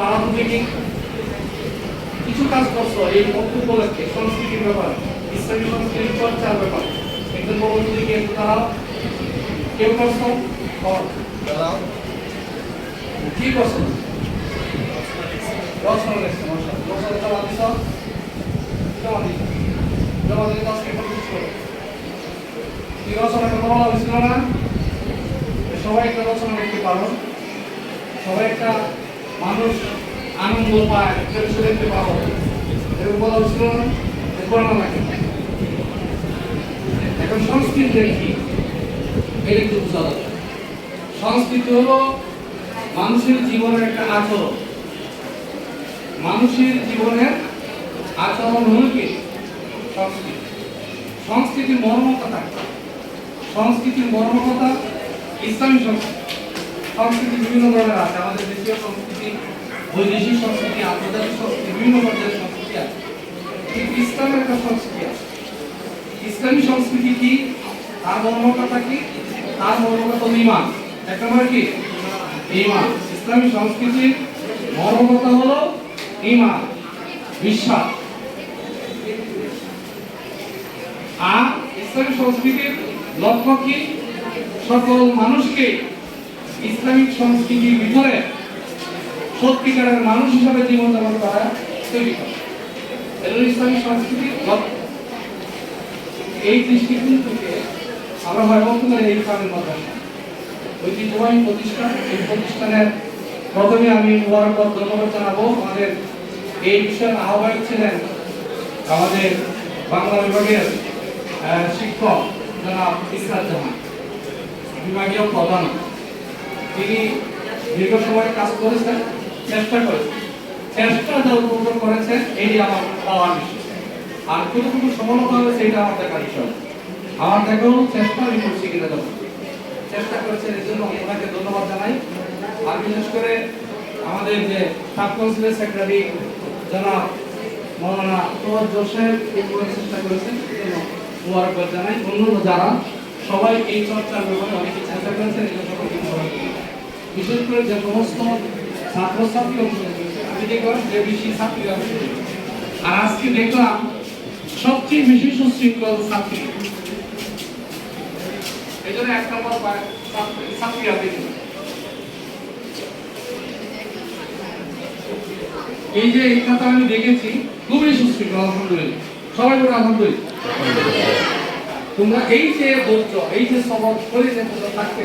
তারা তো দেখি কিছু কাজ করছ এই উপলক্ষে সংস্কৃতির ব্যাপারে ইসলামী সংস্কৃতির চর্চার ব্যাপারে। একজন একটু দাঁড়াও কেউ করছ কর। কি করছ রচনা লেখছে মশা রচনা জমা দিছ? জমা দিছ। জমা দিলে দশ মিনিট কিছু করো কি রচনা কথা বলা হয়েছিল না? সবাই একটা রচনা লিখতে পারো। সবাই একটা মানুষ আনন্দ পায় কিছু দেখতে পাবো এরকম বলা হয়েছিল না? এরপর লাগে এখন সংস্কৃতি কি? এটা একটু বোঝা দরকার সংস্কৃতি হলো মানুষের জীবনের একটা আচরণ। মানুষের জীবনের আচরণ হলো কি? সংস্কৃতি। সংস্কৃতির মর্মকতা কি? সংস্কৃতির মর্মকতা ইসলামী সংস্কৃতি। সংস্কৃতি বিভিন্ন ধরনের আছে। আমাদের দেশীয় সংস্কৃতি, বৈদেশিক সংস্কৃতি, আন্তর্জাতিক সংস্কৃতি, বিভিন্ন পর্যায়ের সংস্কৃতি আছে। কিন্তু ইসলামের একটা সংস্কৃতি আছে। ইসলামী সংস্কৃতি কি? তার মর্মকথা কি? তার মর্মকথা ইমান। এক নম্বর কি? ইমান। ইসলামী সংস্কৃতির মর্মকথা হলো ইমান, বিশ্বাস। আর ইসলামী সংস্কৃতির লক্ষ্য কি? সকল মানুষকে ইসলামিক সংস্কৃতির ভিতরে সত্যিকারের মানুষ হিসাবে জীবনযাপন করা তৈরি করা। এগুলো ইসলামী সংস্কৃতির এই দৃষ্টিকোণ থেকে আমরা ভাববো এই কামের মাদ্রাসা ঐতিহ্যবাহী প্রতিষ্ঠান, এই প্রতিষ্ঠানের প্রথমে আমি মুবারকবাদ ধন্যবাদ জানাব। আমাদের এই বিষয়ের আহ্বায়ক ছিলেন আমাদের বাংলা বিভাগের শিক্ষক জনাব ইসরাত জাহান। বিভাগীয় প্রধান। তিনি দীর্ঘ সময় কাজ করেছেন? চেষ্টা করেছেন। চেষ্টা যতটুকু করেছেন এই আমার পাওয়ার বিষয় আর কতটুকু সফলতা হয়েছে, এটা আমার দেখার বিষয় আমার দেখাও চেষ্টা আমি করছি কিনা চেষ্টা করেছেন এই জন্য ওনাকে ধন্যবাদ জানাই। আর বিশেষ করে আমাদের যে সাব কাউন্সিলের সেক্রেটারি, জনাব মৌলানা তোয়াজ জোসেফ, এই করে চেষ্টা করেছেন। জন্য মুবারকবাদ জানাই। অন্যান্য যারা, সবাই এই চর্চার ব্যাপারে অনেকে চেষ্টা করেছেন এই জন্য সবাইকে মুবারকবাদ জানাই। বিশেষ করে যে সমস্ত ছাত্রছাত্রী আমি দেখলাম যে বেশি ছাত্রী অংশগ্রহণ আর আজকে দেখলাম সবচেয়ে বেশি সুশৃঙ্খল ছাত্রী। এই জন্য এক নম্বর পায় ছাত্রী ছাত্রী এই যে এই কথা আমি দেখেছি খুবই সুশৃঙ্খল আলহামদুলিল্লাহ। সবাই বলে আলহামদুলিল্লাহ। তোমরা এই যে ধৈর্য এই যে সবক করে যে তোমরা থাকতে